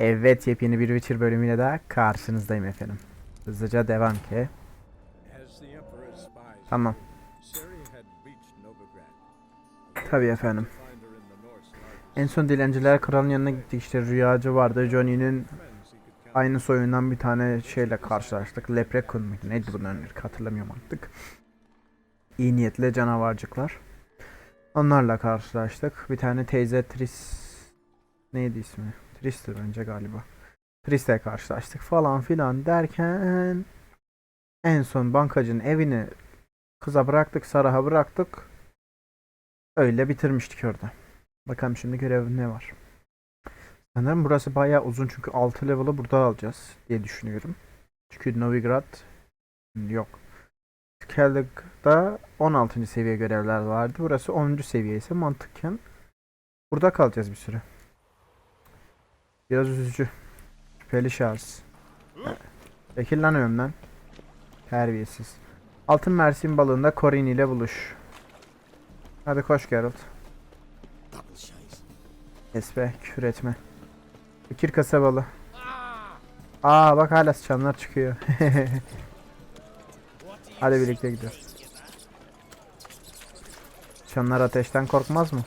Evet yepyeni bir Witcher bölümüyle daha karşınızdayım efendim. Hızlıca devam ki. Tamam. Tabii efendim. En son dilenciler kralın yanına gittik işte rüyacı vardı. Johnny'nin aynı soyundan bir tane şeyle karşılaştık. Leprechaun muydu? Neydi bunların ırkı hatırlamıyorum artık. İyi niyetli canavarcıklar. Onlarla karşılaştık. Bir tane teyze Tris... Neydi ismi? Tris'ti önce galiba. Tris'le karşılaştık falan filan derken... En son bankacının evini kıza bıraktık, Sarah'a bıraktık. Öyle bitirmiştik orada. Bakalım şimdi görev ne var. Sanırım burası bayağı uzun çünkü 6 level'ı burada alacağız diye düşünüyorum. Çünkü Novigrad yok. Skellig'da 16. seviye görevler vardı. Burası 10. seviye ise mantıken burada kalacağız bir süre. Biraz üzücü. Şüpheli şahıs. Çekil lan önümden. Terbiyesiz. Altın Mersin balığında Corin ile buluş. Hadi koş Geralt. Kes be küfür etme. Fikir kasabalı. Aa bak hala sıçanlar çıkıyor. Hadi birlikte gidiyoruz. Sıçanlar ateşten korkmaz mı?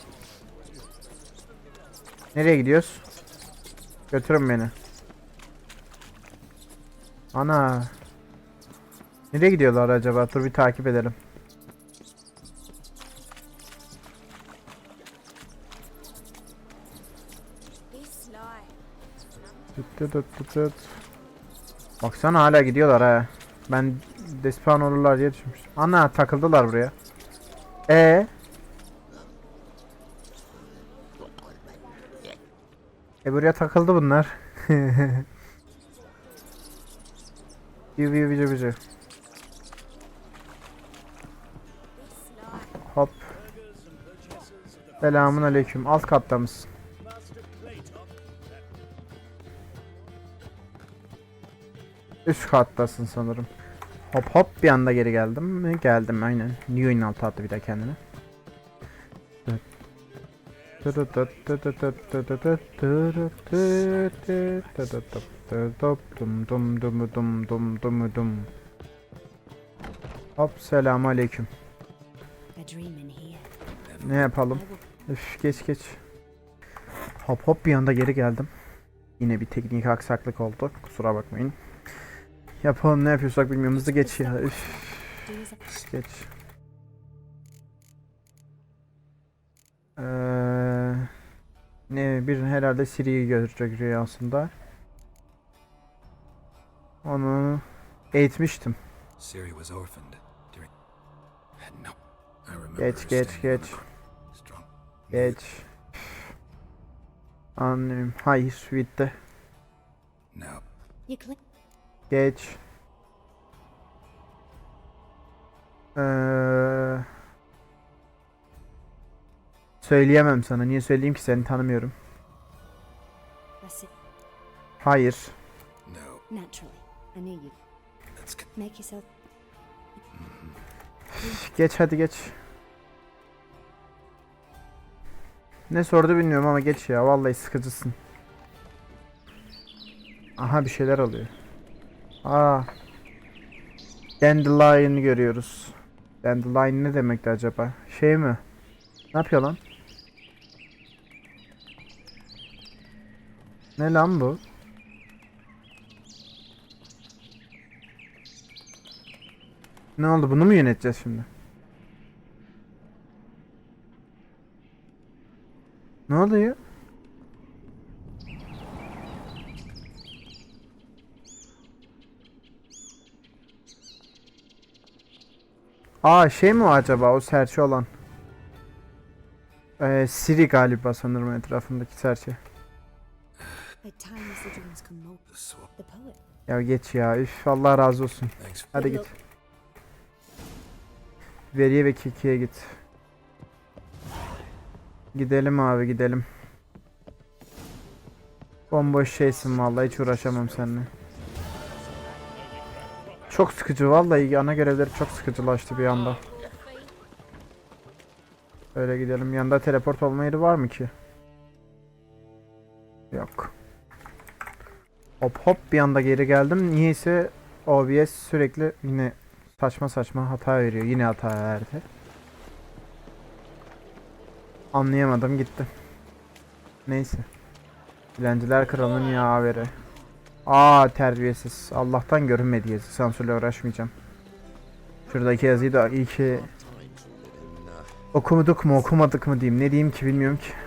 Nereye gidiyoruz? Götürün beni. Ana. Nereye gidiyorlar acaba? Dur bir takip edelim. Tüt tüt tüt tüt. Baksana hala gidiyorlar ha. Ben despawn olurlar diye düşünmüştüm. Ana takıldılar buraya. E E buraya takıldı bunlar. Biu biu biu biu. Hop. Selamun aleyküm. Alt katta mısın? Üst kattasın sanırım. Hop hop bir anda geri geldim? Geldim aynen. New oyun altı attı bir de kendine. Dum dum dum dum dum dum dum. Hop selamun aleyküm. Ne yapalım? Üf geç geç. Hop hop bir anda geri geldim. Yine bir teknik aksaklık oldu. Kusura bakmayın. Yapalım ne yapıyorsak bilmiyorum. Hızlı geç ya. Üf geç. Ee, ne bir herhalde Siri'yi götürecek rüyasında. Onu eğitmiştim. Siri was orphaned during. No. Geç geç geç. Geç. Anlıyorum. Hayır bitti. No. Geç. Ee, söyleyemem sana. Niye söyleyeyim ki seni tanımıyorum. Hayır. no. Naturally. I knew you. Let's get. Make yourself. Geç hadi geç. Ne sordu bilmiyorum ama geç ya. Vallahi sıkıcısın. Aha bir şeyler oluyor. Aa. Dandelion görüyoruz. Dandelion ne demekti acaba? Şey mi? Ne yapıyor lan? Ne lan bu? Ne oldu? Bunu mu yöneteceğiz şimdi? Ne oluyor? Aa şey mi acaba o serçe olan? Ee, Siri galiba sanırım etrafındaki serçe. Ya geç ya. Üf Allah razı olsun. Hadi git. Veriye ve Kiki'ye git. Gidelim abi gidelim. Bomboş şeysin vallahi hiç uğraşamam seninle. Çok sıkıcı vallahi ana görevleri çok sıkıcılaştı bir anda. Öyle gidelim. Yanında teleport olma yeri var mı ki? Hop hop bir anda geri geldim. Niyeyse OBS sürekli yine saçma saçma hata veriyor. Yine hata verdi. Anlayamadım gitti. Neyse. Dilenciler Kralı'nın yaveri. Aa terbiyesiz. Allah'tan görünmedi yazı. Sansürle uğraşmayacağım. Şuradaki yazıyı da iyi ki okumadık mı okumadık mı diyeyim. Ne diyeyim ki bilmiyorum ki.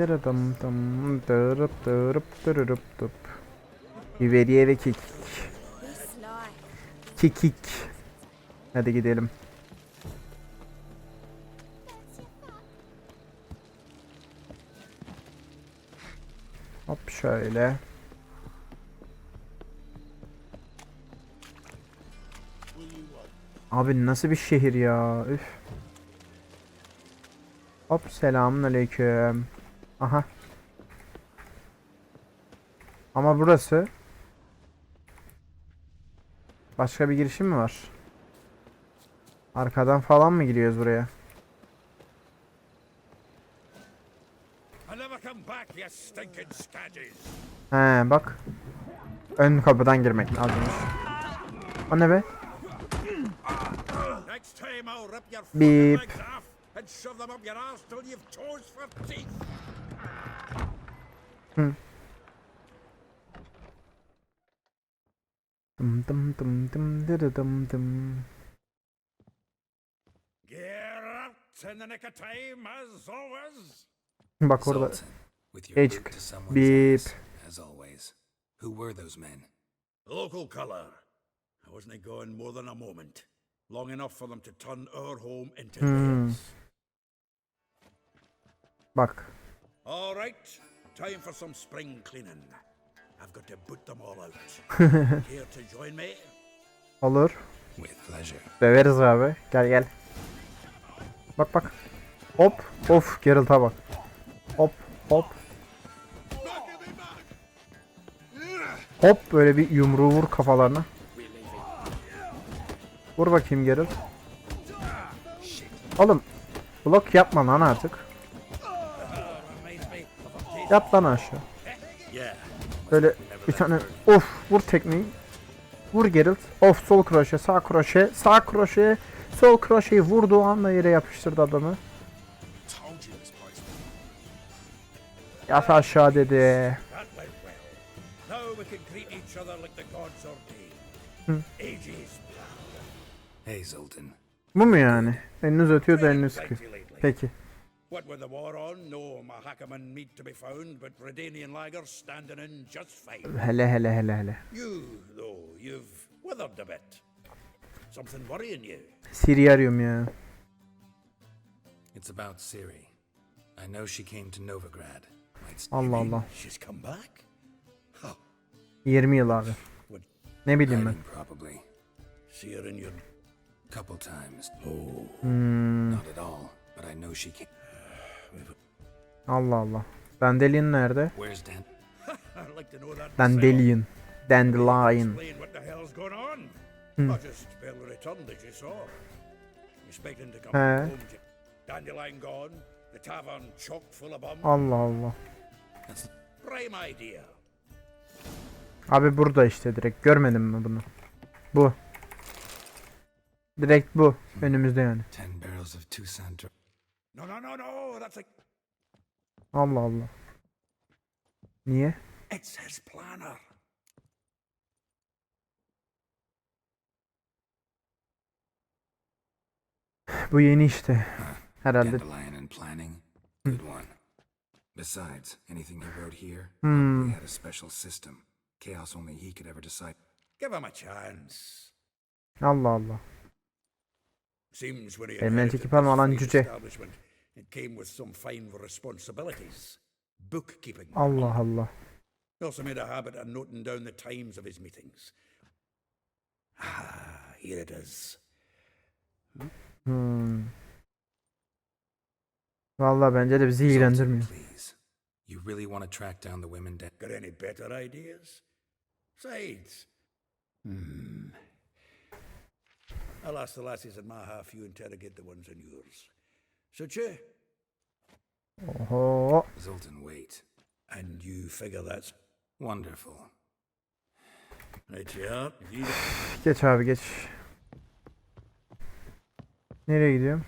Dırıdım dım dırıp dırıp dırırıp dıp. Biberiye ve kekik. Kekik. Hadi gidelim. Hop şöyle. Abi nasıl bir şehir ya? Üf. Hop selamun aleyküm. Aha. Ama burası Başka bir girişim mi var? Arkadan falan mı giriyoruz buraya? He bak. Ön kapıdan girmek lazımmış. O ne be? Next time I'll rip your Beep. fucking legs off and shove them up your ass till you've toes for teeth. Dım dım dım dım dırı dım dım. Get out in the nick of time, as always. Bak orada. Sultan, with your Ecik. boot to someone's Beep. ass, as always. Who were those men? Local colour. I wasn't gone more than a moment. Long enough for them to turn our home into Hmm. Bak. All right, time for some spring cleaning. I've got to boot them all out. Care to join me? Olur. With pleasure. Döveriz abi. Gel gel. Bak bak. Hop. Of Geralt'a bak. Hop hop. Hop böyle bir yumruğu vur kafalarına. Vur bakayım Geralt. Oğlum blok yapma lan artık. Yat lan aşağı. Böyle bir tane of vur tekmeyi. Vur Geralt. Of sol kroşe, sağ kroşe, sağ kroşe, sol kroşeyi vurduğu anda yere yapıştırdı adamı. Yat aşağı dedi. Bu mu yani? Eliniz ötüyor da eliniz sıkıyor. Peki. What with the war on, no Mahakaman meat to be found, but Redanian lagers standing in just fine. Hele hele hele hele. You, though, you've withered a bit. Something worrying you. Siri arıyorum ya. It's about Ciri. I know she came to Novigrad. Allah Allah. She's come back? Huh. 20 yıl abi. Would Ne bileyim ben. probably. see her in your... Couple times. Oh, Hmm, Not at all, but I know she came. Allah Allah. Dandelion nerede? Dandelion. Dandelion. Hmm. He. home to dandelion gone, the tavern chock full of bum. Allah Allah. Abi burada işte direkt. Görmedin mi bunu? Bu. Direkt bu. Önümüzde yani. No, no, no, no. That's a. Allah Allah. Niye? It's his planner. Bu yeni işte. Herhalde. Dandelion and planning. Good one. Besides, anything he wrote here Hmm. probably had a special system. Chaos only he could ever decide. Give him a chance. Allah Allah. İnherited çekip alma this lan fine cüce. Allah Allah. He also made a habit of noting down the times of his meetings. Ah, here it is. Hmm. Vallahi bence de bizi ilgilendirmiyor. please. You really want to track down the women dead? Got any better ideas? Sides. Hmm. I'll ask the lassies in my half, you interrogate the ones in yours. Suit you? Oho. Zoltan, wait. And you figure that's Wonderful. Right you Geç abi geç. Nereye gidiyorum?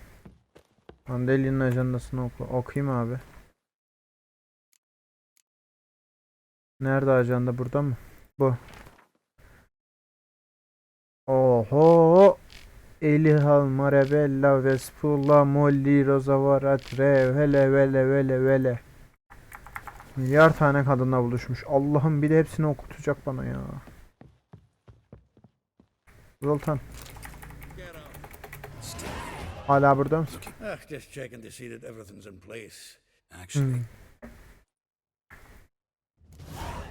Andelia'nın ajandasını oku. Okuyayım abi. Nerede ajanda? Burada mı? Bu. Oho! Elihal Marabella Vespulla Molly Rozavarat Rev hele vele vele vele. Milyar tane kadınla buluşmuş. Allah'ım bir de hepsini okutacak bana ya. Zoltan. Hala burada mısın? Ah, just checking to see that everything's in place. Actually, Hmm.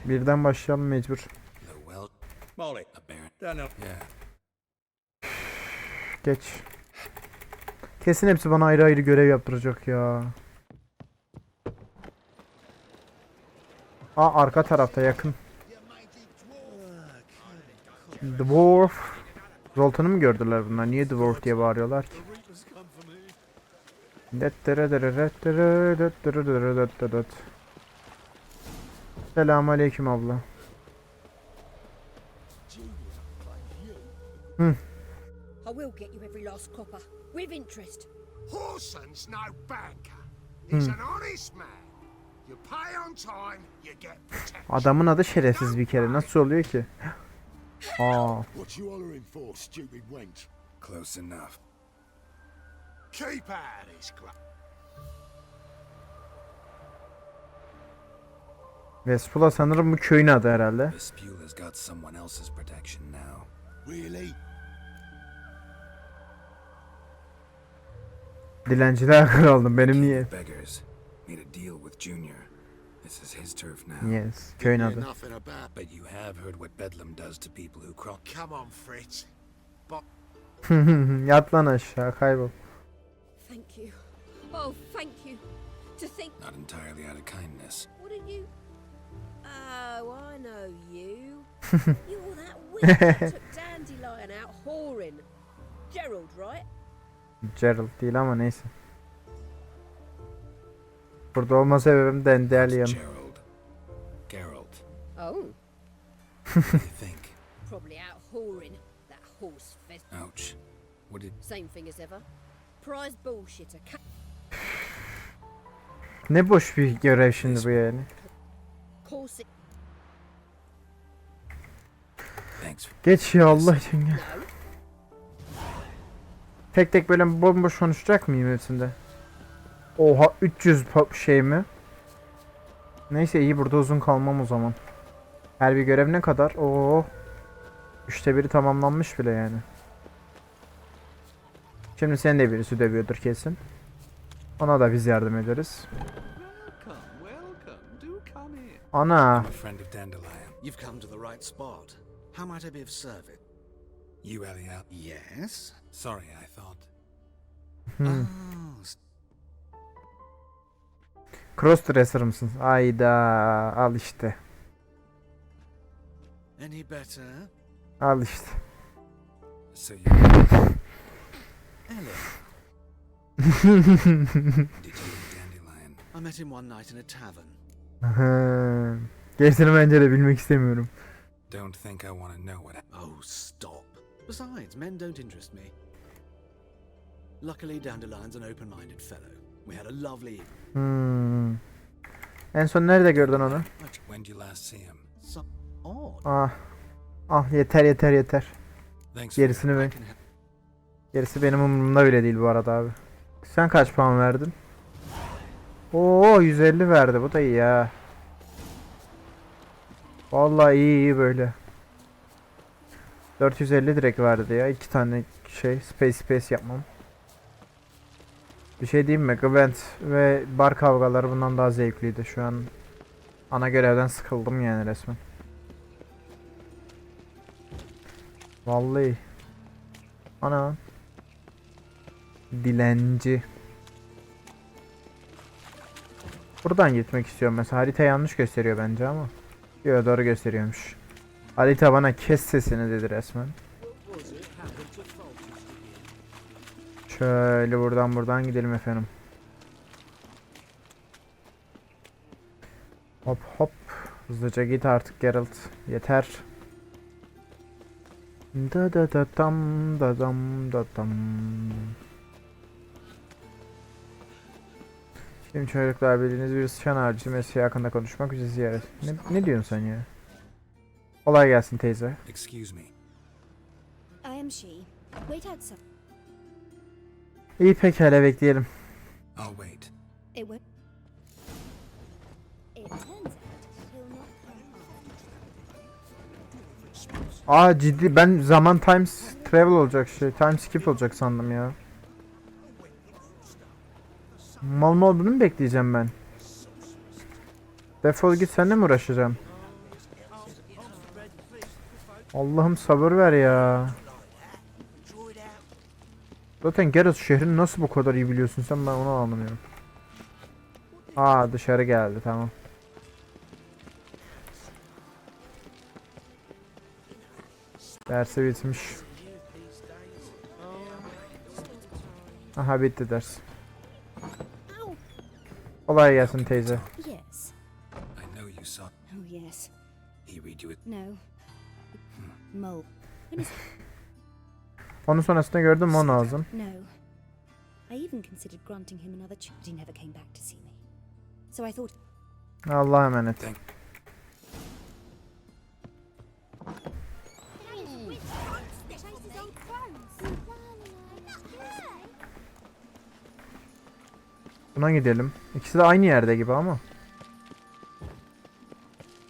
Birden başlayalım mecbur. Molly. Daniel, Yeah. Geç. Kesin hepsi bana ayrı ayrı görev yaptıracak ya. Aa arka tarafta yakın. Dwarf. Zoltan'ı mı gördüler bunlar? Niye Dwarf diye bağırıyorlar ki? Selamun aleyküm abla. I will get you every last copper. With interest. Horson's no banker. He's an honest man. You pay on time, you get protection. Adamın adı şerefsiz bir kere. Nasıl oluyor ki? Aa, What you hollering for, stupid wench? Close enough. Keep out of this club. Vespula sanırım bu köyün adı herhalde. Has got someone else's protection now. Really? Dilenciler kraldım. Benim niye? Beggars. Made a deal with Junior. This is his turf now. Yes. Köyün Hear adı. nothing about. But you have heard what Bedlam does to people who cross. Come on, Fritz. But Yat lan aşağı kaybol. Thank you. Oh, thank you. To think. Not entirely out of kindness. What are you? Oh, I know you. You're that witch that took Dandelion out whoring. Gerald, right? Gerald değil ama neyse. Burada olma sebebim Dandelion. Gerald. Gerald. Oh, think? probably out whoring. That horse fez. Ouch. What did Same thing as ever. Prize bullshitter. Ca- Ne boş bir görev şimdi bu yani. Geç ya Allah için gel. Tek tek böyle bomboş konuşacak mıyım hepsinde? Oha 300 pa- şey mi? Neyse iyi burada uzun kalmam o zaman. Her bir görev ne kadar? Oo. Üçte biri tamamlanmış bile yani. Şimdi seni de birisi dövüyordur kesin. Ona da biz yardım ederiz. Ana. I'm a friend of Dandelion. You've come to the right spot. How might I be of service? You, Elliot. Yes. Sorry, I thought. Hmm. S- Crossdresser mısın? Ayda al işte. any better? Al işte. So you Ellen, did you Dandelion? I met him one night in a tavern. Hı. Gerisini bence de bilmek istemiyorum. Don't think I want to know what. hap- Oh, stop. Besides, men don't interest me. Luckily, Dandelion's an open-minded fellow. We had a lovely evening. Hmm. En son nerede gördün onu? When did you last see him? So odd. Ah. Ah yeter yeter yeter. Thanks Gerisini ben. Gerisi benim umurumda bile değil bu arada abi. Sen kaç puan verdin? Oo 150 verdi bu da iyi ya. Vallahi iyi iyi böyle. 450 direkt verdi ya. iki tane şey space space yapmam. Bir şey diyeyim mi? Gwent ve bar kavgaları bundan daha zevkliydi. Şu an ana görevden sıkıldım yani resmen. Vallahi. Ana. Dilenci. Buradan gitmek istiyorum mesela. Harita yanlış gösteriyor bence ama. Yo doğru gösteriyormuş. Harita bana kes sesini dedi resmen. Şöyle buradan buradan gidelim efendim. Hop hop. Hızlıca git artık Geralt. Yeter. Da da da dam da dam da dam. Şimdi çocuklar bildiğiniz bir sıçan harcı mesleği hakkında konuşmak üzere ziyaret. Ne, ne diyorsun sen ya? Kolay gelsin teyze. Excuse me. I am she. Wait outside. İyi pekala bekleyelim. I'll wait. It will. It turns out he'll not come Aa ciddi ben zaman times travel olacak şey. Time skip olacak sandım ya. Mal mal bunu mu bekleyeceğim ben? Defol git seninle mi uğraşacağım? Allah'ım sabır ver ya. Zaten Geralt şehrini nasıl bu kadar iyi biliyorsun sen ben onu anlamıyorum. Aa dışarı geldi tamam. Dersi bitmiş. Aha bitti ders. Kolay gelsin teyze. Yes. I know you saw. Oh, yes. He read you it. No. Onun sonrasında gördüm o lazım. No. I even considered granting him another chance, but he never came back to see me. So I thought, Allah'a emanet. Buna gidelim. İkisi de aynı yerde gibi ama.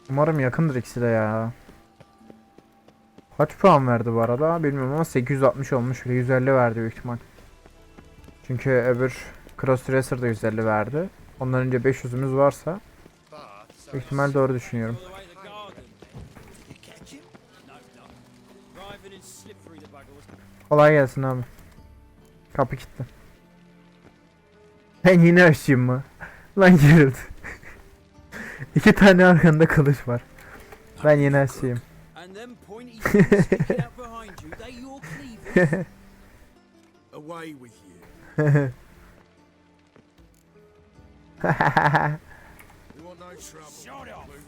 Umarım yakındır ikisi de ya. Kaç puan verdi bu arada bilmiyorum ama 860 olmuş. 150 verdi büyük ihtimal. Çünkü öbür Crossdresser da 150 verdi. Ondan önce 500'ümüz varsa büyük ihtimal doğru düşünüyorum. Kolay gelsin abi. Kapı kilitli. Ben yine açayım mı? Lan Geralt. İki tane arkanda kılıç var. Ben yine açayım. And them pointy things sticking out behind you, they your cleavers. Away with you. We want no trouble. Shut up. Move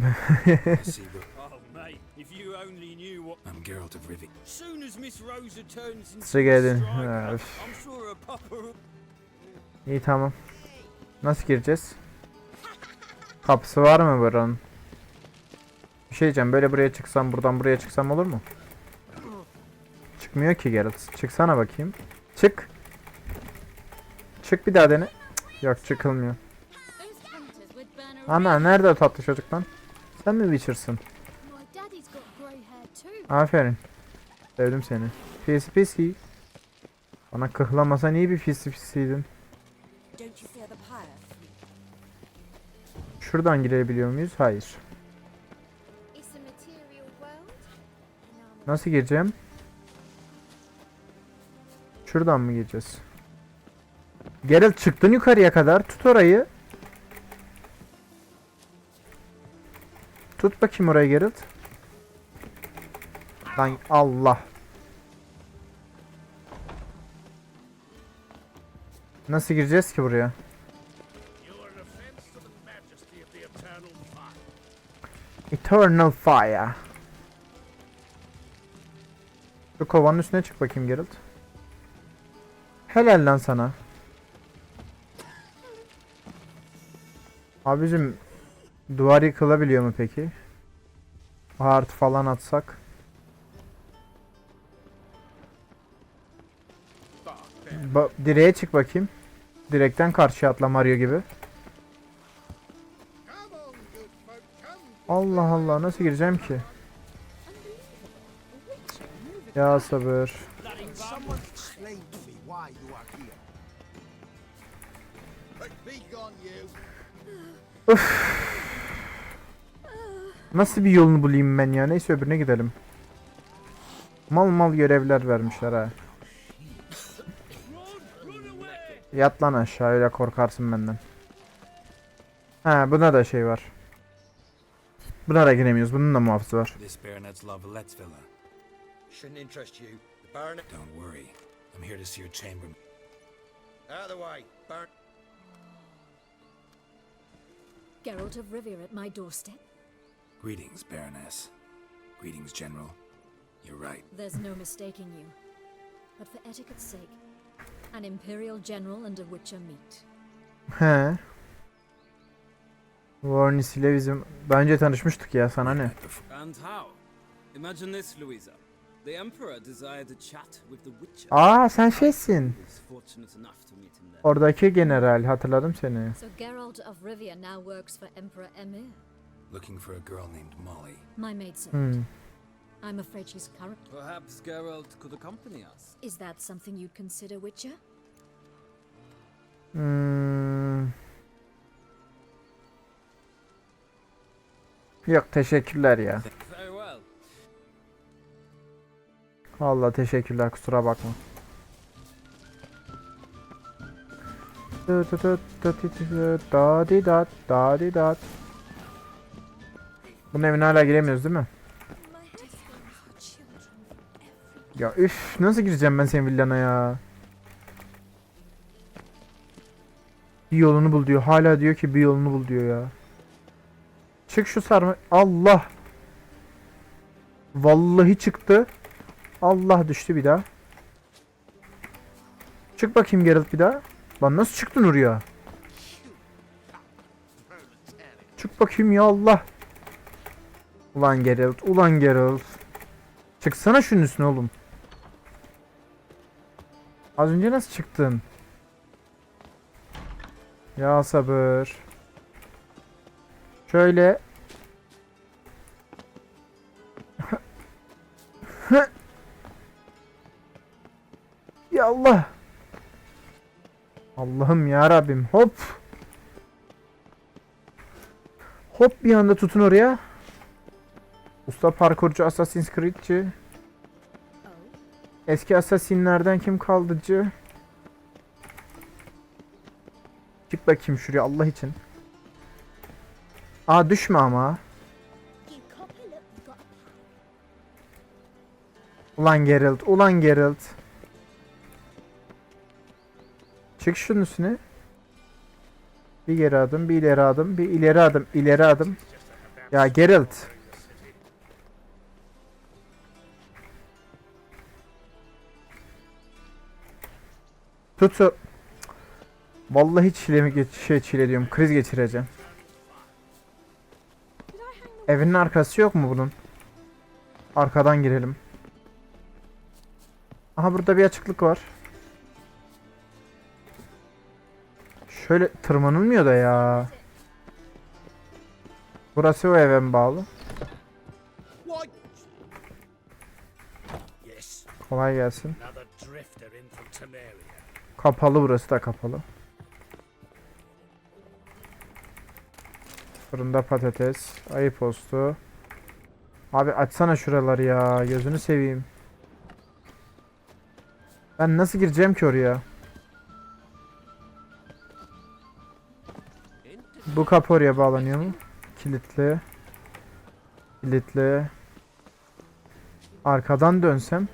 along. I see what. Oh, mate, if you only knew what. I'm Geralt of Rivik. Soon as Miss Rosa turns into Size a striker, uh, I'm sure her papa will İyi tamam. Nasıl gireceğiz? Kapısı var mı buranın? Bir şey diyeceğim. Böyle buraya çıksam buradan buraya çıksam olur mu? Çıkmıyor ki Geralt. Çıksana bakayım. Çık. Çık bir daha dene. Cık, Yok çıkılmıyor. Ana nerede o tatlı çocuk lan? Sen mi Witcher'sın? Aferin. Sevdim seni. Pisi pisi. Bana kıhlamasan iyi bir pisi pisiydin. Şuradan girebiliyor muyuz? Hayır. Nasıl gireceğim? Şuradan mı gireceğiz? Geralt çıktın yukarıya kadar. Tut orayı. Tut bakayım orayı Geralt. Lan Allah. Nasıl gireceğiz ki buraya? Eternal Fire. Şu kovanın üstüne çık bakayım Geralt. Helal lan sana. Abicim duvar yıkılabiliyor mu peki? Art falan atsak. Ba direğe çık bakayım. Direkten karşıya atla Mario gibi. Allah Allah nasıl gireceğim ki? Ya sabır. Nasıl bir yolunu bulayım ben ya? Neyse öbürüne gidelim. Mal mal görevler vermişler ha. Yat lan aşağı öyle korkarsın benden. Ha buna da şey var. Buna da giremiyoruz. Bunun da muhafızı var. This baronet's Lavalette villa. Shouldn't interest you. The baronet. Don't worry. I'm here to see your chamber. Out of the way. Baron. Geralt of Rivia at my doorstep? Greetings, Baroness. Greetings, General. You're right. There's no mistaking you. But for etiquette's sake, an Imperial General and a Witcher meet. He. Warnis ile bizim bence tanışmıştık ya sana ne? And how? Imagine this, Louisa. The Emperor desired a chat with the Witcher. Aa sen şeysin. Oradaki general hatırladım seni. So Geralt of Rivia now works for Emperor Emir, Looking for a girl named Molly. my maidservant. Hmm. I'm afraid she's current. Perhaps Geralt could accompany us. Is that something you'd consider, Witcher? Hmm. Yok teşekkürler ya. Vallahi teşekkürler kusura bakma. Tı tı tı tı tı tı tı, Da di dat da di dat. Bunun evine hala giremiyoruz değil mi? Ya üf nasıl gireceğim ben senin villana ya? Bir yolunu bul diyor. Hala diyor ki bir yolunu bul diyor ya. Çık şu sarma. Allah. Vallahi çıktı. Allah düştü bir daha. Çık bakayım Geralt bir daha. Lan nasıl çıktın oraya? Çık bakayım ya Allah. Ulan Geralt, ulan Geralt. Çıksana şunun üstüne oğlum. Az önce nasıl çıktın? Ya sabır. Şöyle. Allah. Allah'ım ya Rabbim. Hop. Hop bir anda tutun oraya. Usta parkurcu Assassin's Creed'ci. Eski Assassin'lerden kim kaldıcı? Çık bakayım şuraya Allah için. Aa düşme ama. Ulan Geralt, ulan Geralt. Çık şunun üstüne. Bir geri adım, bir ileri adım, bir ileri adım, ileri adım. Ya Geralt. Tut Vallahi çilemi geç şey çile diyorum. Kriz geçireceğim. Evinin arkası yok mu bunun? Arkadan girelim. Aha burada bir açıklık var. Şöyle tırmanılmıyor da ya. Burası o eve mi bağlı? Kolay gelsin. Kapalı burası da kapalı. Fırında patates, ayı postu. Abi açsana şuraları ya. Gözünü seveyim. Ben nasıl gireceğim ki oraya? Bu kapı oraya bağlanıyor mu? Kilitli. Kilitli. Arkadan dönsem.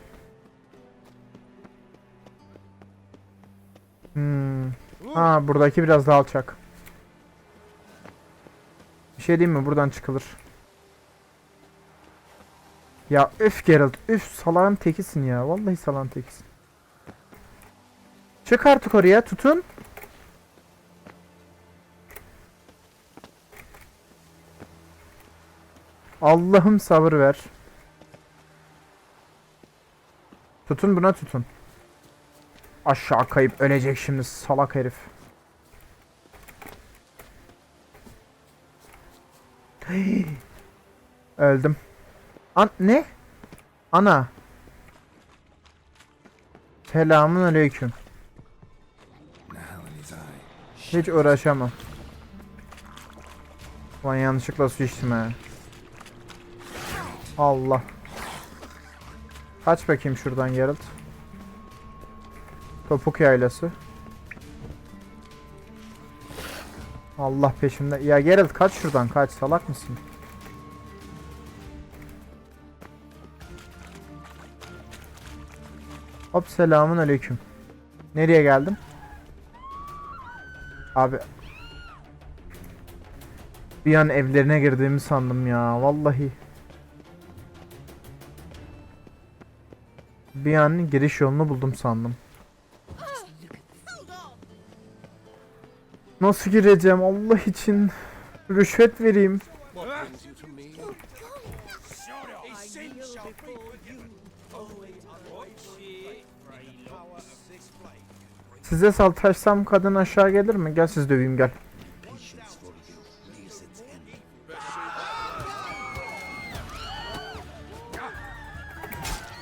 Hmm. Ha buradaki biraz daha alçak. Bir şey diyeyim mi? Buradan çıkılır. Ya üf Geralt üf salağın tekisin ya. Vallahi salağın tekisin. Çık artık oraya tutun. Allah'ım sabır ver. Tutun buna tutun. Aşağı kayıp ölecek şimdi salak herif. Öldüm. An ne? Ana. Selamun aleyküm. Hiç uğraşamam. Ulan yanlışlıkla su içtim ha. Allah. Kaç bakayım şuradan Geralt. Topuk yaylası. Allah peşimde. Ya Geralt kaç şuradan kaç salak mısın? Hop selamun aleyküm. Nereye geldim? Abi. Bir an evlerine girdiğimi sandım ya vallahi. Bir an giriş yolunu buldum sandım. Nasıl gireceğim Allah için? Rüşvet vereyim. Size saltaşsam kadın aşağı gelir mi? Gel siz döveyim gel.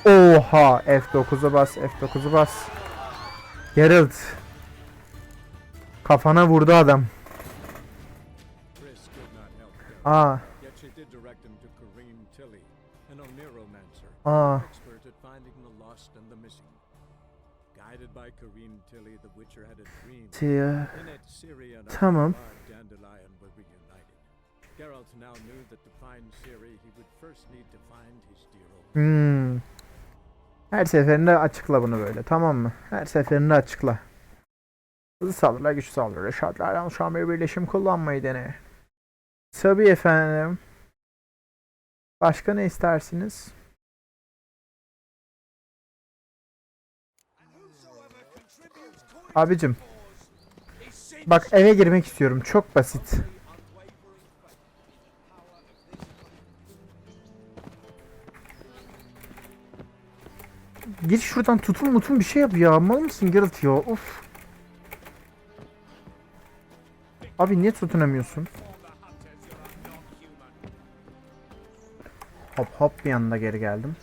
Oha F9'u bas F9'u bas. Geralt. Kafana vurdu adam. Aa aa. Tia. And Tamam. Hmm. Her seferinde açıkla bunu böyle tamam mı? Her seferinde açıkla. Hızlı saldırılar güç saldırı. Şartlardan oluşan bir birleşim kullanmayı dene. Tabii efendim. Başka ne istersiniz? Abicim. Bak eve girmek istiyorum. Çok basit. Gir şuradan tutun mutun bir şey yap ya. Mal mısın Geralt ya? Of. Abi niye tutunamıyorsun? Hop hop bir anda geri geldim.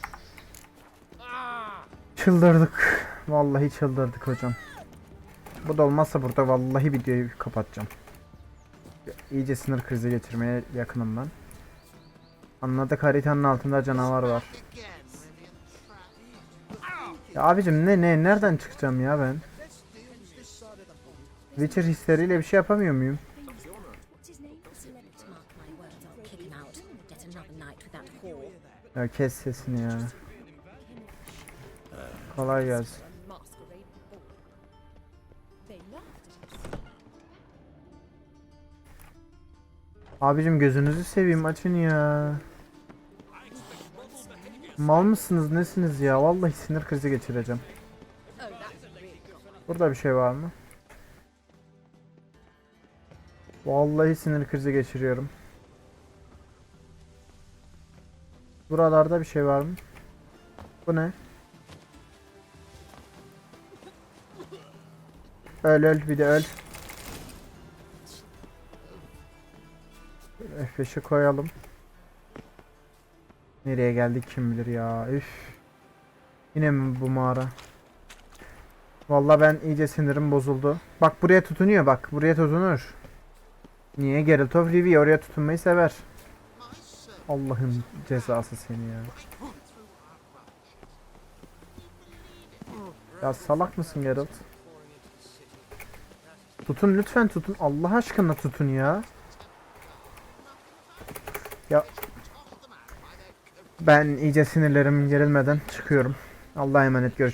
Çıldırdık. Vallahi çıldırdık hocam. Bu da olmazsa burada vallahi videoyu kapatacağım. İyice sinir krizi geçirmeye yakınım ben. Anladık haritanın altında canavar var. Ya abicim ne ne nereden çıkacağım ya ben? Witcher hisleriyle bir şey yapamıyor muyum? Ya kes sesini ya. Kolay gelsin. Abicim gözünüzü seveyim açın ya. Mal mısınız nesiniz ya? Vallahi sinir krizi geçireceğim. Burada bir şey var mı? Vallahi sinir krizi geçiriyorum. Buralarda bir şey var mı? Bu ne? Öl öl bir de öl. F5'i koyalım. Nereye geldik kim bilir ya. Üf. Yine mi bu mağara? Vallahi ben iyice sinirim bozuldu. Bak buraya tutunuyor bak. Buraya tutunur. Niye? Geralt of Rivia oraya tutunmayı sever. Allah'ın cezası seni ya. Ya salak mısın Geralt? Tutun lütfen tutun. Allah aşkına tutun ya. Ya ben iyice sinirlerim gerilmeden çıkıyorum. Allah'a emanet görüşürüz.